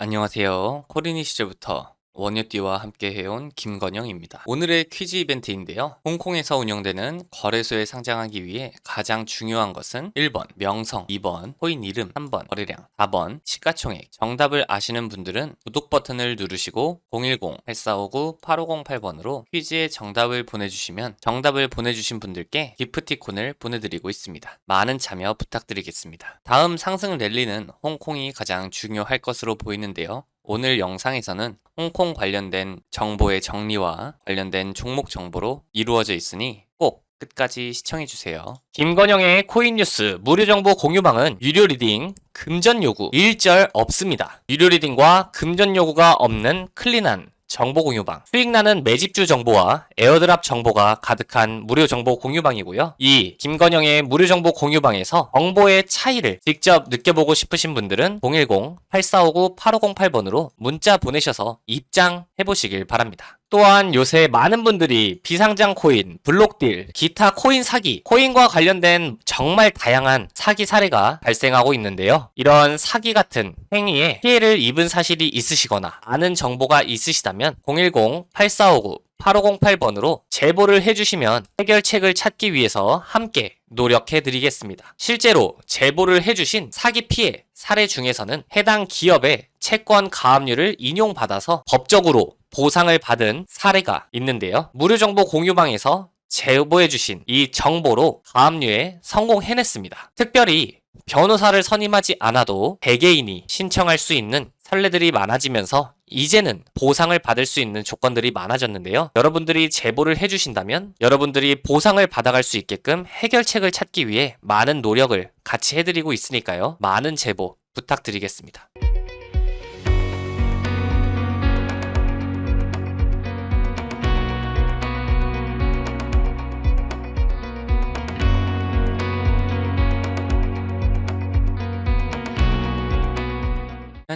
안녕하세요. 코리니 시절부터 원유띠와 함께 해온 김건영입니다. 오늘의 퀴즈 이벤트인데요. 홍콩에서 운영되는 거래소에 상장하기 위해 가장 중요한 것은 1번 명성, 2번 코인 이름, 3번 거래량, 4번 시가총액. 정답을 아시는 분들은 구독 버튼을 누르시고 010-8459-8508번으로 퀴즈에 정답을 보내주시면 정답을 보내주신 분들께 기프티콘을 보내드리고 있습니다. 많은 참여 부탁드리겠습니다. 다음 상승 랠리는 홍콩이 가장 중요할 것으로 보이는데요. 오늘 영상에서는 홍콩 관련된 정보의 정리와 관련된 종목 정보로 이루어져 있으니 꼭 끝까지 시청해주세요. 김건영의 코인 뉴스 무료 정보 공유방은 유료 리딩, 금전 요구 일절 없습니다. 유료 리딩과 금전 요구가 없는 클린한 정보 공유방. 수익 나는 매집주 정보와 에어드랍 정보가 가득한 무료 정보 공유방이고요. 이 김건영의 무료 정보 공유방에서 정보의 차이를 직접 느껴보고 싶으신 분들은 010-8459-8508번으로 문자 보내셔서 입장해 보시길 바랍니다. 또한 요새 많은 분들이 비상장 코인, 블록딜, 기타 코인 사기, 코인과 관련된 정말 다양한 사기 사례가 발생하고 있는데요. 이런 사기 같은 행위에 피해를 입은 사실이 있으시거나 아는 정보가 있으시다면 010-8459 8508번으로 제보를 해주시면 해결책을 찾기 위해서 함께 노력해 드리겠습니다. 실제로 제보를 해주신 사기 피해 사례 중에서는 해당 기업의 채권 가압류를 인용받아서 법적으로 보상을 받은 사례가 있는데요. 무료 정보 공유방에서 제보해주신 이 정보로 가압류에 성공해냈습니다. 특별히 변호사를 선임하지 않아도 개개인이 신청할 수 있는 선례들이 많아지면서 이제는 보상을 받을 수 있는 조건들이 많아졌는데요. 여러분들이 제보를 해주신다면 여러분들이 보상을 받아갈 수 있게끔 해결책을 찾기 위해 많은 노력을 같이 해드리고 있으니까요. 많은 제보 부탁드리겠습니다.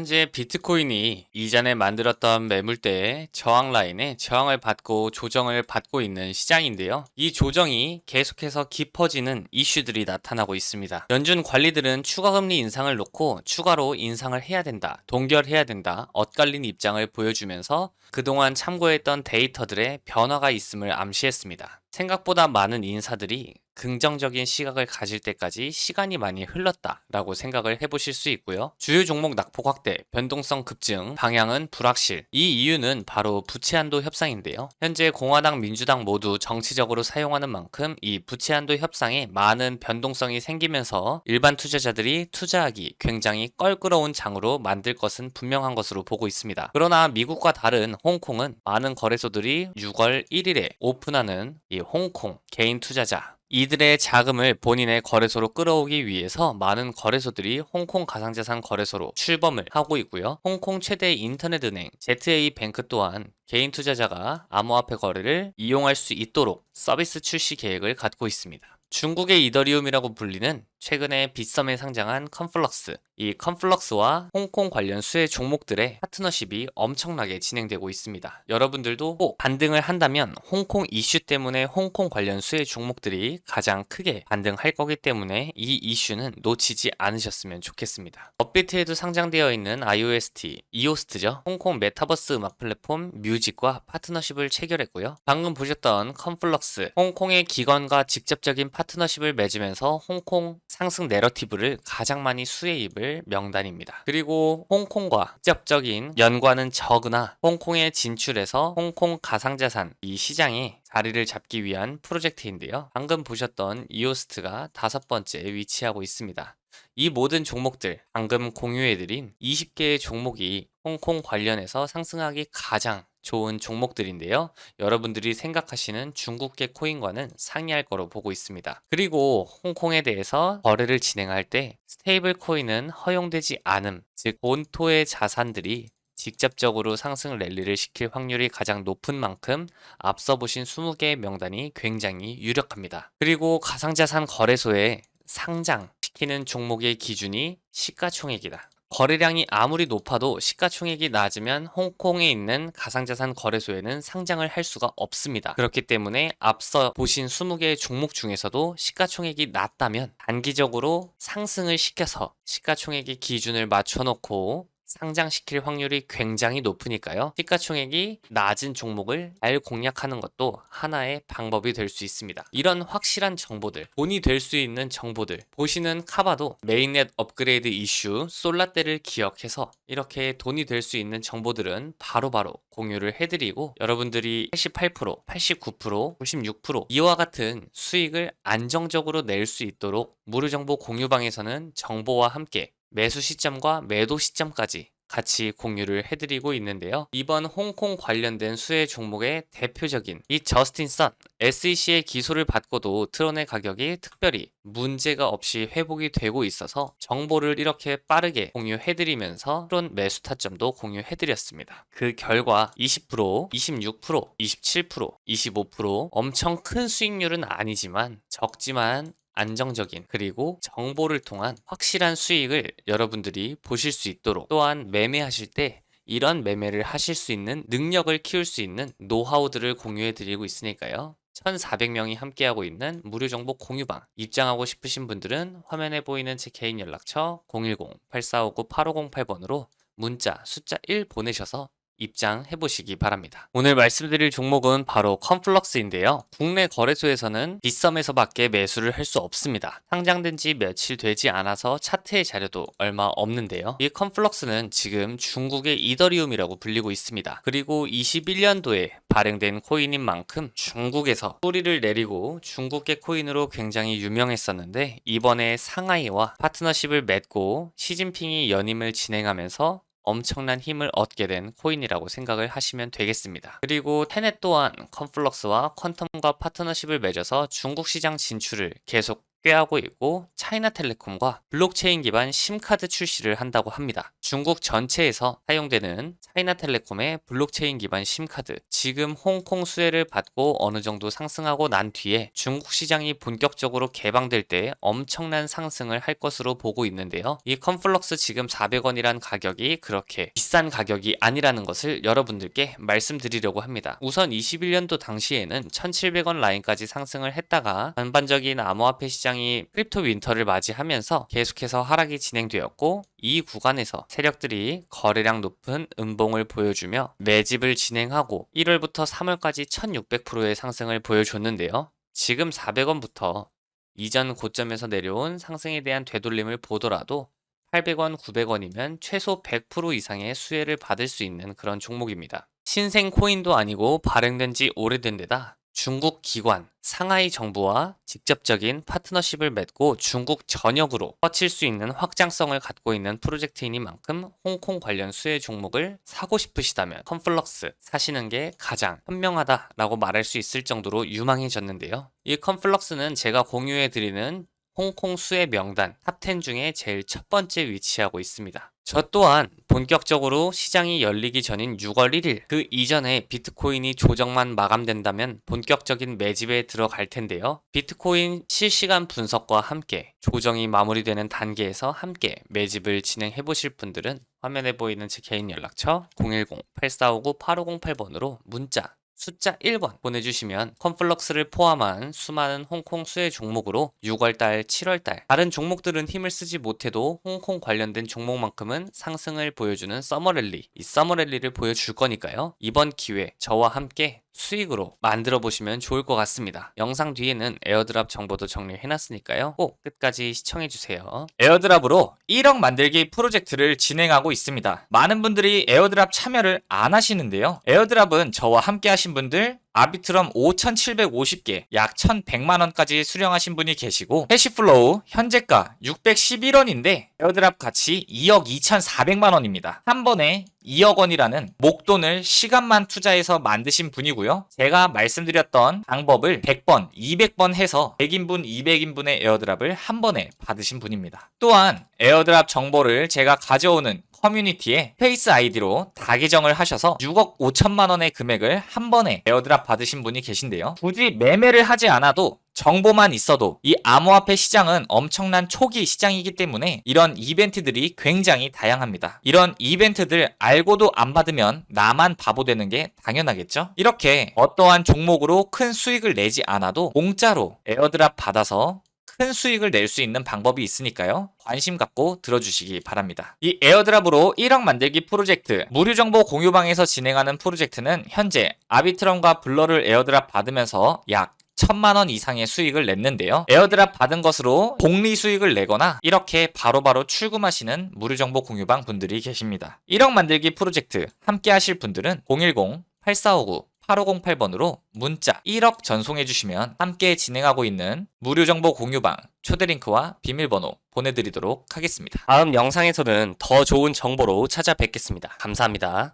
현재 비트코인이 이전에 만들었던 매물대의 저항 라인에 저항을 받고 조정을 받고 있는 시장인데요. 이 조정이 계속해서 깊어지는 이슈들이 나타나고 있습니다. 연준 관리들은 추가 금리 인상을 놓고 추가로 인상을 해야 된다, 동결해야 된다, 엇갈린 입장을 보여주면서 그동안 참고했던 데이터들의 변화가 있음을 암시했습니다. 생각보다 많은 인사들이 긍정적인 시각을 가질 때까지 시간이 많이 흘렀다라고 생각을 해보실 수 있고요. 주요 종목 낙폭 확대, 변동성 급증, 방향은 불확실. 이 이유는 바로 부채 한도 협상인데요. 현재 공화당, 민주당 모두 정치적으로 사용하는 만큼 이 부채 한도 협상에 많은 변동성이 생기면서 일반 투자자들이 투자하기 굉장히 껄끄러운 장으로 만들 것은 분명한 것으로 보고 있습니다. 그러나 미국과 다른 홍콩은 많은 거래소들이 6월 1일에 오픈하는 이 홍콩 개인 투자자 이들의 자금을 본인의 거래소로 끌어오기 위해서 많은 거래소들이 홍콩 가상자산 거래소로 출범을 하고 있고요. 홍콩 최대 인터넷 은행 ZA뱅크 또한 개인 투자자가 암호화폐 거래를 이용할 수 있도록 서비스 출시 계획을 갖고 있습니다. 중국의 이더리움이라고 불리는 최근에 빗썸에 상장한 컨플럭스, 이 컨플럭스와 홍콩 관련 수혜 종목들의 파트너십이 엄청나게 진행되고 있습니다. 여러분들도 꼭 반등을 한다면 홍콩 이슈 때문에 홍콩 관련 수혜 종목들이 가장 크게 반등할 거기 때문에 이 이슈는 놓치지 않으셨으면 좋겠습니다. 업비트에도 상장되어 있는 IOST, 이오스트죠. 홍콩 메타버스 음악 플랫폼 뮤직과 파트너십을 체결했고요. 방금 보셨던 컨플럭스, 홍콩의 기관과 직접적인 파트너십을 맺으면서 홍콩 상승 내러티브를 가장 많이 수혜입을 명단입니다. 그리고 홍콩과 직접적인 연관은 적으나 홍콩에 진출해서 홍콩 가상자산 이 시장에 자리를 잡기 위한 프로젝트인데요. 방금 보셨던 이오스트가 다섯 번째 위치하고 있습니다. 이 모든 종목들, 방금 공유해드린 20개의 종목이 홍콩 관련해서 상승하기 가장 좋은 종목들인데요. 여러분들이 생각하시는 중국계 코인과는 상이할 거로 보고 있습니다. 그리고 홍콩에 대해서 거래를 진행할 때 스테이블 코인은 허용되지 않음, 즉 본토의 자산들이 직접적으로 상승 랠리를 시킬 확률이 가장 높은 만큼 앞서 보신 20개의 명단이 굉장히 유력합니다. 그리고 가상자산 거래소에 상장시키는 종목의 기준이 시가총액이다. 거래량이 아무리 높아도 시가총액이 낮으면 홍콩에 있는 가상자산 거래소에는 상장을 할 수가 없습니다. 그렇기 때문에 앞서 보신 20개의 종목 중에서도 시가총액이 낮다면 단기적으로 상승을 시켜서 시가총액의 기준을 맞춰놓고 상장시킬 확률이 굉장히 높으니까요. 시가총액이 낮은 종목을 잘 공략하는 것도 하나의 방법이 될 수 있습니다. 이런 확실한 정보들, 돈이 될 수 있는 정보들, 보시는 카바도 메인넷 업그레이드 이슈, 솔라떼를 기억해서 이렇게 돈이 될 수 있는 정보들은 바로 바로 공유를 해드리고 여러분들이 88%, 89%, 96% 이와 같은 수익을 안정적으로 낼 수 있도록 무료정보 공유방에서는 정보와 함께 매수 시점과 매도 시점까지 같이 공유를 해드리고 있는데요. 이번 홍콩 관련된 수혜 종목의 대표적인 이 저스틴 선 SEC의 기소를 받고도 트론의 가격이 특별히 문제가 없이 회복이 되고 있어서 정보를 이렇게 빠르게 공유해드리면서 트론 매수 타점도 공유해드렸습니다. 그 결과 20%, 26%, 27%, 25% 엄청 큰 수익률은 아니지만 적지만 안정적인 그리고 정보를 통한 확실한 수익을 여러분들이 보실 수 있도록 또한 매매하실 때 이런 매매를 하실 수 있는 능력을 키울 수 있는 노하우들을 공유해 드리고 있으니까요. 1,400명이 함께하고 있는 무료 정보 공유방 입장하고 싶으신 분들은 화면에 보이는 제 개인 연락처 010-8459-8508번으로 문자 숫자 1 보내셔서 입장해 보시기 바랍니다. 오늘 말씀드릴 종목은 바로 컴플럭스인데요. 국내 거래소에서는 빗썸에서밖에 매수를 할 수 없습니다. 상장된 지 며칠 되지 않아서 차트의 자료도 얼마 없는데요. 이 컴플럭스는 지금 중국의 이더리움이라고 불리고 있습니다. 그리고 21년도에 발행된 코인인 만큼 중국에서 뿌리를 내리고 중국계 코인으로 굉장히 유명했었는데 이번에 상하이와 파트너십을 맺고 시진핑이 연임을 진행하면서 엄청난 힘을 얻게 된 코인이라고 생각을 하시면 되겠습니다. 그리고 테넷 또한 컨플럭스와 퀀텀과 파트너십을 맺어서 중국 시장 진출을 계속 꾀하고 있고 차이나텔레콤과 블록체인 기반 심카드 출시를 한다고 합니다. 중국 전체에서 사용되는 차이나텔레콤의 블록체인 기반 심카드 지금 홍콩 수혜를 받고 어느 정도 상승하고 난 뒤에 중국 시장이 본격적으로 개방될 때 엄청난 상승을 할 것으로 보고 있는데요. 이 컨플럭스 지금 400원이란 가격이 그렇게 비싼 가격이 아니라는 것을 여러분들께 말씀드리려고 합니다. 우선 21년도 당시에는 1700원 라인까지 상승을 했다가 전반적인 암호화폐 시장 시장이 크립토 윈터를 맞이하면서 계속해서 하락이 진행되었고 이 구간에서 세력들이 거래량 높은 음봉을 보여주며 매집을 진행하고 1월부터 3월까지 1600%의 상승을 보여줬는데요. 지금 400원부터 이전 고점에서 내려온 상승에 대한 되돌림을 보더라도 800원, 900원이면 최소 100% 이상의 수혜를 받을 수 있는 그런 종목입니다. 신생 코인도 아니고 발행된 지 오래된 데다 중국 기관, 상하이 정부와 직접적인 파트너십을 맺고 중국 전역으로 뻗칠 수 있는 확장성을 갖고 있는 프로젝트이니만큼 홍콩 관련 수혜 종목을 사고 싶으시다면 컴플럭스 사시는 게 가장 현명하다라고 말할 수 있을 정도로 유망해졌는데요. 이 컴플럭스는 제가 공유해 드리는 홍콩 수의 명단 탑10 중에 제일 첫 번째 위치하고 있습니다. 저 또한 본격적으로 시장이 열리기 전인 6월 1일 그 이전에 비트코인이 조정만 마감된다면 본격적인 매집에 들어갈 텐데요. 비트코인 실시간 분석과 함께 조정이 마무리되는 단계에서 함께 매집을 진행해 보실 분들은 화면에 보이는 제 개인 연락처 010-8459-8508번으로 문자 숫자 1번 보내주시면 컴플럭스를 포함한 수많은 홍콩 수혜 종목으로 6월달, 7월달 다른 종목들은 힘을 쓰지 못해도 홍콩 관련된 종목만큼은 상승을 보여주는 서머랠리 이 서머랠리를 보여줄 거니까요. 이번 기회 저와 함께 수익으로 만들어 보시면 좋을 것 같습니다. 영상 뒤에는 에어드랍 정보도 정리해 놨으니까요. 꼭 끝까지 시청해 주세요. 에어드랍으로 1억 만들기 프로젝트를 진행하고 있습니다. 많은 분들이 에어드랍 참여를 안 하시는데요. 에어드랍은 저와 함께 하신 분들 아비트럼 5,750개, 약 1,100만 원까지 수령하신 분이 계시고 해시플로우 현재가 611원인데 에어드랍 가치 2억 2,400만 원입니다. 한 번에 2억 원이라는 목돈을 시간만 투자해서 만드신 분이고요. 제가 말씀드렸던 방법을 100번, 200번 해서 100인분, 200인분의 에어드랍을 한 번에 받으신 분입니다. 또한 에어드랍 정보를 제가 가져오는 커뮤니티에 페이스 아이디로 다 계정을 하셔서 6억 5천만 원의 금액을 한 번에 에어드랍 받으신 분이 계신데요. 굳이 매매를 하지 않아도 정보만 있어도 이 암호화폐 시장은 엄청난 초기 시장이기 때문에 이런 이벤트들이 굉장히 다양합니다. 이런 이벤트들 알고도 안 받으면 나만 바보 되는 게 당연하겠죠? 이렇게 어떠한 종목으로 큰 수익을 내지 않아도 공짜로 에어드랍 받아서 큰 수익을 낼 수 있는 방법이 있으니까요. 관심 갖고 들어주시기 바랍니다. 이 에어드랍으로 1억 만들기 프로젝트 무료 정보 공유방에서 진행하는 프로젝트는 현재 아비트럼과 블러를 에어드랍 받으면서 약 천만 원 이상의 수익을 냈는데요. 에어드랍 받은 것으로 복리 수익을 내거나 이렇게 바로바로 출금하시는 무료 정보 공유방 분들이 계십니다. 1억 만들기 프로젝트 함께 하실 분들은 010 8459 8508번으로 문자 1억 전송해 주시면 함께 진행하고 있는 무료 정보 공유방 초대 링크와 비밀번호 보내드리도록 하겠습니다. 다음 영상에서는 더 좋은 정보로 찾아뵙겠습니다. 감사합니다.